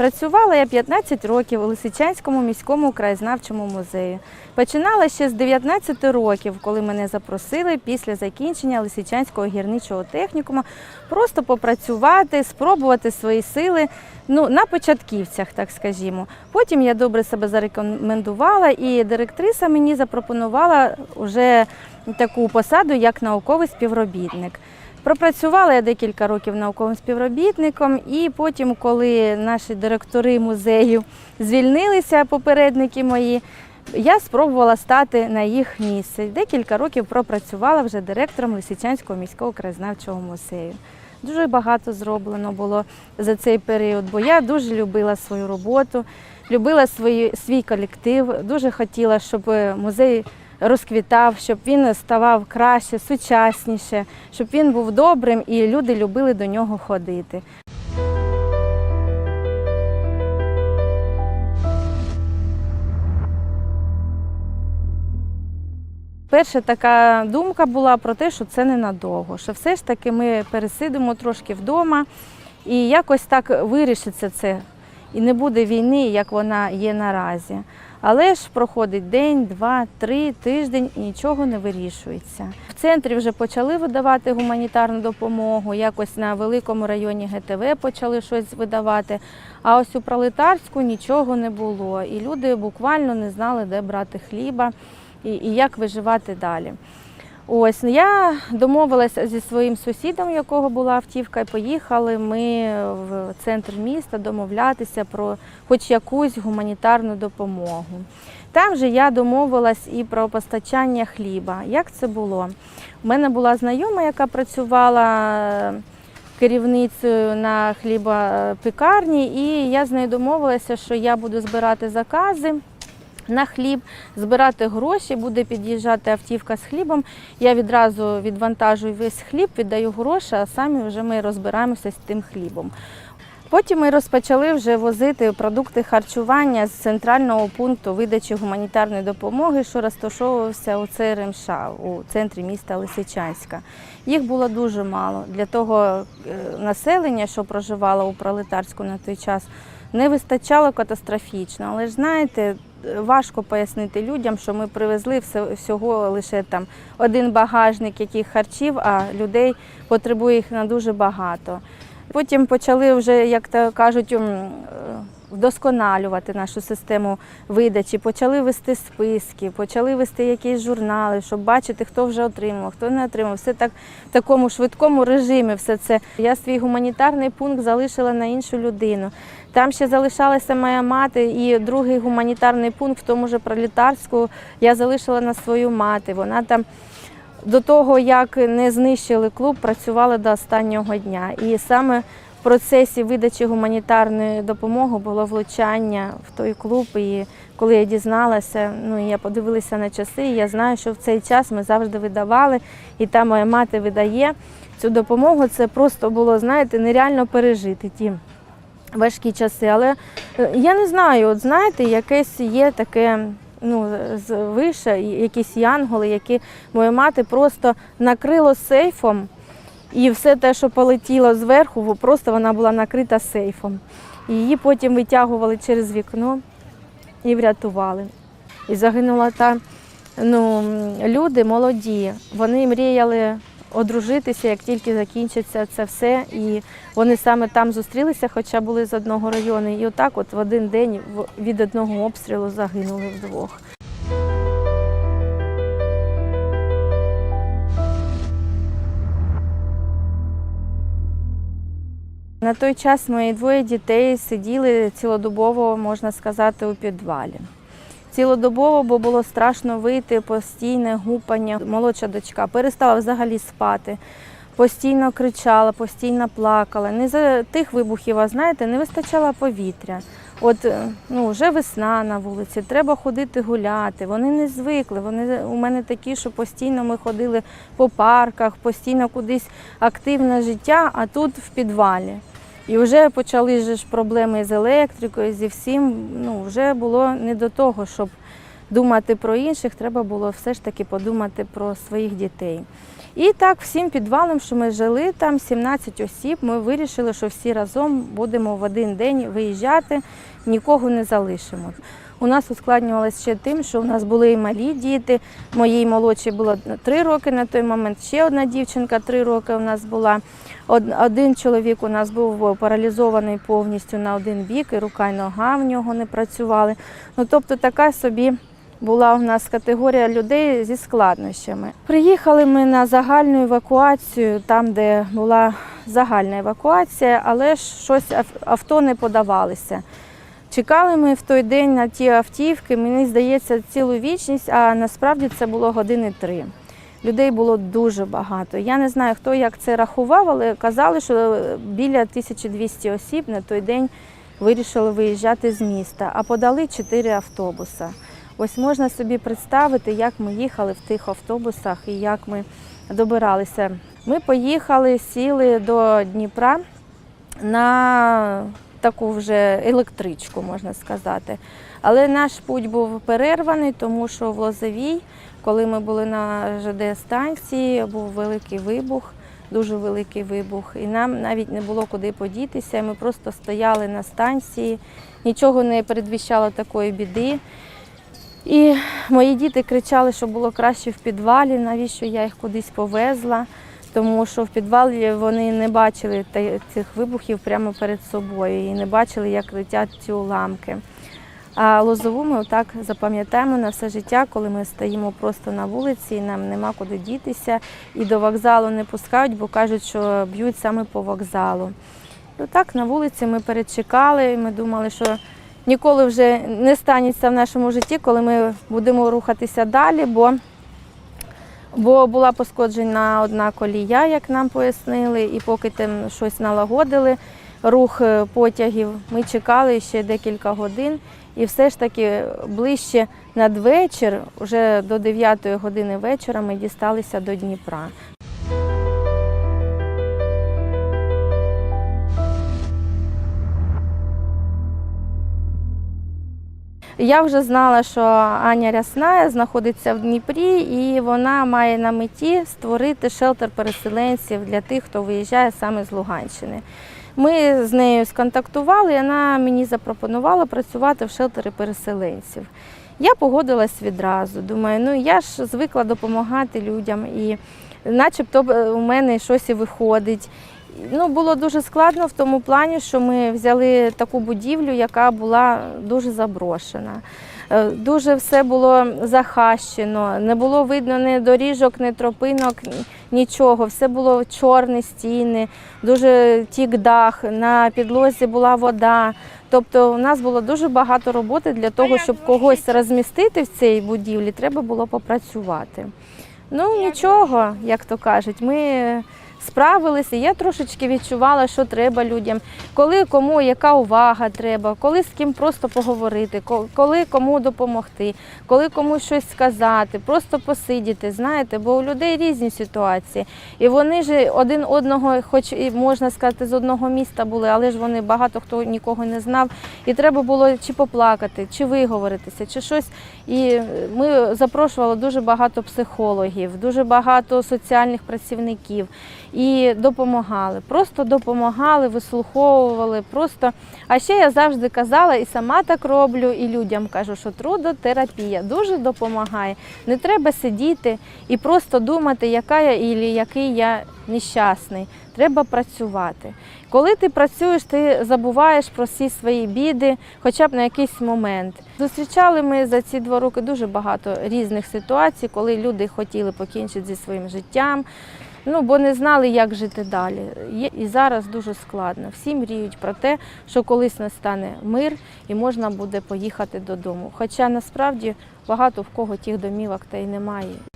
Працювала я 15 років у Лисичанському міському краєзнавчому музеї. Починала ще з 19 років, коли мене запросили після закінчення Лисичанського гірничого технікуму просто попрацювати, спробувати свої сили ну, на початківцях, так скажімо. Потім я добре себе зарекомендувала, і директриса мені запропонувала вже таку посаду як науковий співробітник. Пропрацювала я декілька років науковим співробітником, і потім, коли наші директори музею звільнилися, попередники мої, я спробувала стати на їх місце. Декілька років пропрацювала вже директором Лисичанського міського краєзнавчого музею. Дуже багато зроблено було за цей період, бо я дуже любила свою роботу, любила свої, свій колектив, дуже хотіла, щоб музей розквітав, щоб він ставав краще, сучасніше, щоб він був добрим і люди любили до нього ходити. Перша така думка була про те, що це ненадовго, що все ж таки ми пересидимо трошки вдома і якось так вирішиться це. І не буде війни, як вона є наразі. Але ж проходить день, два, три, тиждень і нічого не вирішується. В центрі вже почали видавати гуманітарну допомогу, якось на великому районі ГТВ почали щось видавати. А ось у пролетарську нічого не було. І люди буквально не знали, де брати хліба і, і як виживати далі. Ось я домовилася зі своїм сусідом, у якого була автівка, і поїхали ми в центр міста домовлятися про хоч якусь гуманітарну допомогу. Там же я домовилась і про постачання хліба. Як це було? У мене була знайома, яка працювала керівницею на хлібопекарні, і я з нею домовилася, що я буду збирати закази на хліб, збирати гроші, буде під'їжджати автівка з хлібом. Я відразу відвантажую весь хліб, віддаю гроші, а самі вже ми розбираємося з тим хлібом. Потім ми розпочали вже возити продукти харчування з центрального пункту видачі гуманітарної допомоги, що розташовувався у ЦРМШ, у центрі міста Лисичанська. Їх було дуже мало. Для того е, населення, що проживало у пролетарську на той час, не вистачало катастрофічно. Але ж знаєте, важко пояснити людям, що ми привезли всього лише там один багажник яких харчів, а людей потребує їх на дуже багато. Потім почали вже, як то кажуть, е, вдосконалювати нашу систему видачі, почали вести списки, почали вести якісь журнали, щоб бачити, хто вже отримав, хто не отримав. Все так в такому швидкому режимі. Все це я свій гуманітарний пункт залишила на іншу людину. Там ще залишалася моя мати, і другий гуманітарний пункт в тому ж пролітарську я залишила на свою мати. Вона там до того, як не знищили клуб, працювала до останнього дня. І саме в процесі видачі гуманітарної допомоги було влучання в той клуб. І коли я дізналася, ну я подивилася на часи, і я знаю, що в цей час ми завжди видавали, і та моя мати видає цю допомогу. Це просто було, знаєте, нереально пережити ті важкі часи. Але е, я не знаю, от знаєте, якесь є таке. Ну, з- вище, якісь янголи, які моя мати просто накрило сейфом, і все те, що полетіло зверху, просто вона була накрита сейфом. І її потім витягували через вікно і врятували. І загинула та ну, люди молоді. Вони мріяли одружитися, як тільки закінчиться це все. І вони саме там зустрілися, хоча були з одного району. І отак, от в один день від одного обстрілу загинули вдвох. На той час мої двоє дітей сиділи цілодобово, можна сказати, у підвалі. Цілодобово, бо було страшно вийти, постійне гупання. Молодша дочка перестала взагалі спати, постійно кричала, постійно плакала. Не за тих вибухів, а знаєте, не вистачало повітря. От е, ну, вже весна на вулиці, треба ходити гуляти. Вони не звикли. Вони у мене такі, що постійно ми ходили по парках, постійно кудись активне життя, а тут в підвалі. І вже почали ж проблеми з електрикою, зі всім. Ну, вже було не до того, щоб думати про інших, треба було все ж таки подумати про своїх дітей. І так, всім підвалом, що ми жили там, 17 осіб, ми вирішили, що всі разом будемо в один день виїжджати, нікого не залишимо. У нас ускладнювалося ще тим, що у нас були і малі діти. Моїй молодшій було три роки на той момент. Ще одна дівчинка три роки у нас була. Один чоловік у нас був паралізований повністю на один бік, і рука і нога в нього не працювали. Ну тобто така собі була у нас категорія людей зі складнощами. Приїхали ми на загальну евакуацію, там, де була загальна евакуація, але ж щось авто не подавалися. Чекали ми в той день на ті автівки, мені здається, цілу вічність, а насправді це було години три. Людей було дуже багато. Я не знаю, хто як це рахував, але казали, що біля 1200 осіб на той день вирішили виїжджати з міста, а подали чотири автобуса. Ось можна собі представити, як ми їхали в тих автобусах і як ми добиралися. Ми поїхали, сіли до Дніпра на таку вже електричку, можна сказати. Але наш путь був перерваний, тому що в Лозовій, коли ми були на ЖД станції, був великий вибух, дуже великий вибух. І нам навіть не було куди подітися. Ми просто стояли на станції, нічого не передвіщало такої біди. І мої діти кричали, що було краще в підвалі, навіщо я їх кудись повезла, тому що в підвалі вони не бачили цих вибухів прямо перед собою і не бачили, як летять ці уламки. А лозову ми отак запам'ятаємо на все життя, коли ми стоїмо просто на вулиці, і нам нема куди дітися, і до вокзалу не пускають, бо кажуть, що б'ють саме по вокзалу. І отак на вулиці ми перечекали, і ми думали, що ніколи вже не станеться в нашому житті, коли ми будемо рухатися далі, бо, бо була пошкоджена одна колія, як нам пояснили, і поки там щось налагодили, рух е, потягів, ми чекали ще декілька годин. І все ж таки ближче надвечір, вже до 9 години вечора, ми дісталися до Дніпра. Я вже знала, що Аня Рясна знаходиться в Дніпрі, і вона має на меті створити шелтер переселенців для тих, хто виїжджає саме з Луганщини. Ми з нею сконтактували, і вона мені запропонувала працювати в шелтері переселенців. Я погодилась відразу. Думаю, ну я ж звикла допомагати людям, і начебто у мене щось і виходить. Ну, було дуже складно в тому плані, що ми взяли таку будівлю, яка була дуже заброшена. Е, Дуже все було захащено, не було видно ні доріжок, ні тропинок, нічого. Все було чорні стіни, дуже тік дах, на підлозі була вода. Тобто у нас було дуже багато роботи для того, щоб когось розмістити в цій будівлі, треба було попрацювати. Ну нічого, як то кажуть, ми справилися. Я трошечки відчувала, що треба людям, коли кому яка увага треба, коли з ким просто поговорити, коли кому допомогти, коли комусь щось сказати, просто посидіти, знаєте, бо у людей різні ситуації. І вони ж один одного, хоч і можна сказати, з одного міста були, але ж вони багато хто нікого не знав. І треба було чи поплакати, чи виговоритися, чи щось. І ми запрошували дуже багато психологів, дуже багато соціальних працівників і допомагали. Просто допомагали, вислуховували. Просто. А ще я завжди казала, і сама так роблю, і людям кажу, що трудотерапія дуже допомагає. Не треба сидіти і просто думати, яка я і який я нещасний. Треба працювати. Коли ти працюєш, ти забуваєш про всі свої біди, хоча б на якийсь момент. Зустрічали ми за ці два роки дуже багато різних ситуацій, коли люди хотіли покінчити зі своїм життям. Ну, бо не знали, як жити далі. І зараз дуже складно. Всі мріють про те, що колись настане мир і можна буде поїхати додому. Хоча насправді багато в кого тих домівок та й немає.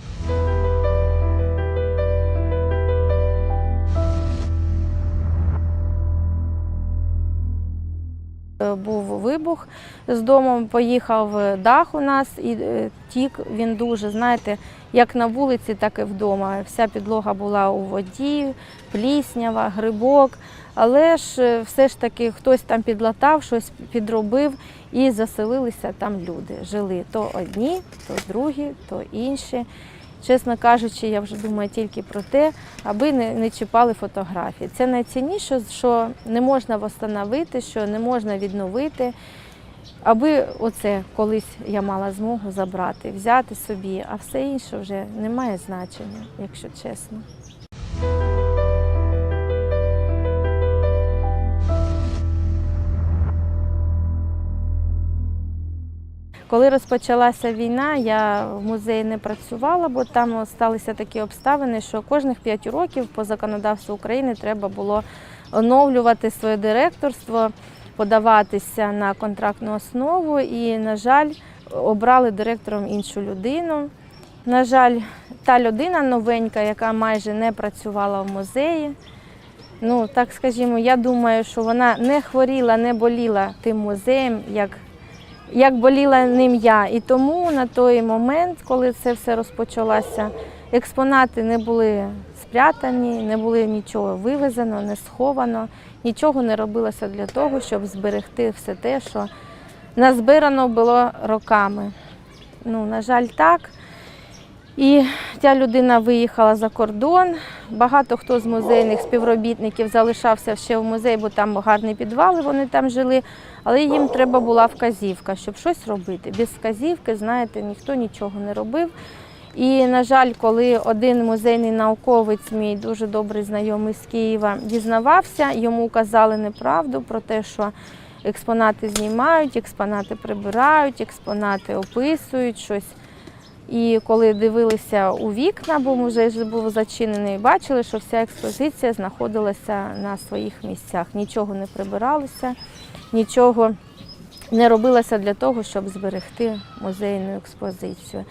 Вибух з домом, поїхав е, дах у нас і е, тік він дуже, знаєте, як на вулиці, так і вдома. Вся підлога була у воді, пліснява, грибок. Але ж е, все ж таки хтось там підлатав, щось підробив і заселилися там люди. Жили то одні, то другі, то інші. Чесно кажучи, я вже думаю тільки про те, аби не, не чіпали фотографії. Це найцінніше, що не можна встановити, що не можна відновити. Аби оце колись я мала змогу забрати, взяти собі, а все інше вже не має значення, якщо чесно. Коли розпочалася війна, я в музеї не працювала, бо там сталися такі обставини, що кожних 5 років по законодавству України треба було оновлювати своє директорство, подаватися на контрактну основу. І, на жаль, обрали директором іншу людину. На жаль, та людина новенька, яка майже не працювала в музеї. Ну, так скажімо, я думаю, що вона не хворіла, не боліла тим музеєм, як як боліла ним я. І тому на той момент, коли це все розпочалося, експонати не були спрятані, не було нічого вивезено, не сховано, нічого не робилося для того, щоб зберегти все те, що назбирано було роками. Ну, на жаль, так. І ця людина виїхала за кордон. Багато хто з музейних співробітників залишався ще в музеї, бо там гарні підвали, вони там жили. Але їм треба була вказівка, щоб щось робити. Без вказівки, знаєте, ніхто нічого не робив. І, на жаль, коли один музейний науковець, мій дуже добрий знайомий з Києва, дізнавався, йому казали неправду про те, що експонати знімають, експонати прибирають, експонати описують щось. І коли дивилися у вікна, бо музей вже був зачинений, бачили, що вся експозиція знаходилася на своїх місцях. Нічого не прибиралося, нічого не робилося для того, щоб зберегти музейну експозицію.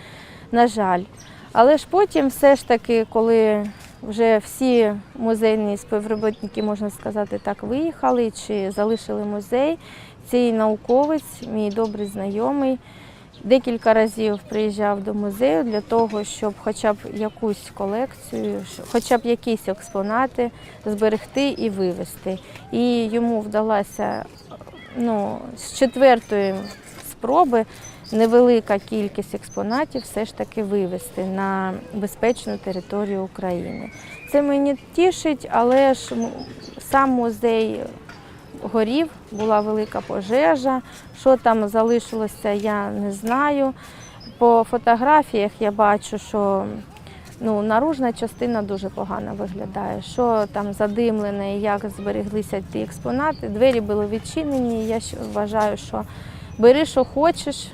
На жаль. Але ж потім, все ж таки, коли вже всі музейні співробітники, можна сказати так, виїхали чи залишили музей, цей науковець, мій добрий знайомий, декілька разів приїжджав до музею для того, щоб хоча б якусь колекцію, хоча б якісь експонати зберегти і вивезти. І йому вдалося ну, з четвертої спроби невелика кількість експонатів все ж таки вивезти на безпечну територію України. Це мені тішить, але ж сам музей горів, була велика пожежа. Що там залишилося, я не знаю. По фотографіях я бачу, що ну, наружна частина дуже погано виглядає. Що там задимлене, як збереглися ті експонати. Двері були відчинені. Я вважаю, що бери, що хочеш,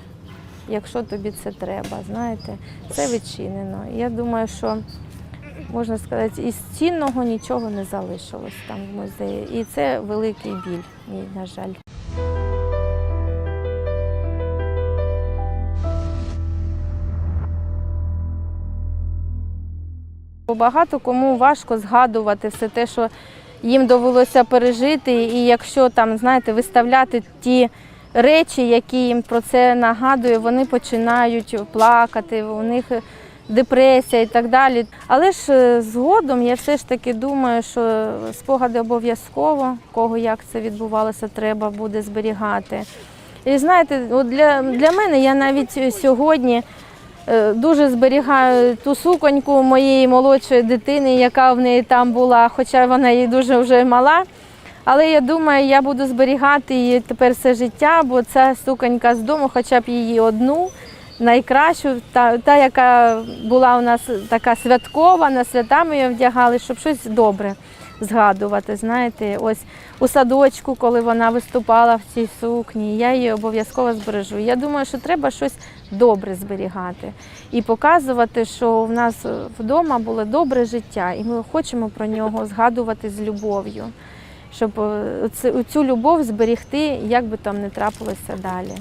якщо тобі це треба. Знаєте, це відчинено. Я думаю, що можна сказати, із цінного нічого не залишилось там в музеї. І це великий біль, мій, на жаль. Багато кому важко згадувати все те, що їм довелося пережити, і якщо там, знаєте, виставляти ті речі, які їм про це нагадує, вони починають плакати, у них депресія і так далі. Але ж е, згодом я все ж таки думаю, що спогади обов'язково, кого як це відбувалося, треба буде зберігати. І знаєте, от для, для мене я навіть сьогодні е, дуже зберігаю ту суконьку моєї молодшої дитини, яка в неї там була, хоча вона їй дуже вже мала. Але я думаю, я буду зберігати її тепер все життя, бо ця суконька з дому, хоча б її одну, найкращу, та, та яка була у нас така святкова, на свята ми її вдягали, щоб щось добре згадувати. Знаєте, ось у садочку, коли вона виступала в цій сукні, я її обов'язково збережу. Я думаю, що треба щось добре зберігати і показувати, що в нас вдома було добре життя, і ми хочемо про нього згадувати з любов'ю, щоб е, цю любов зберегти, як би там не трапилося далі.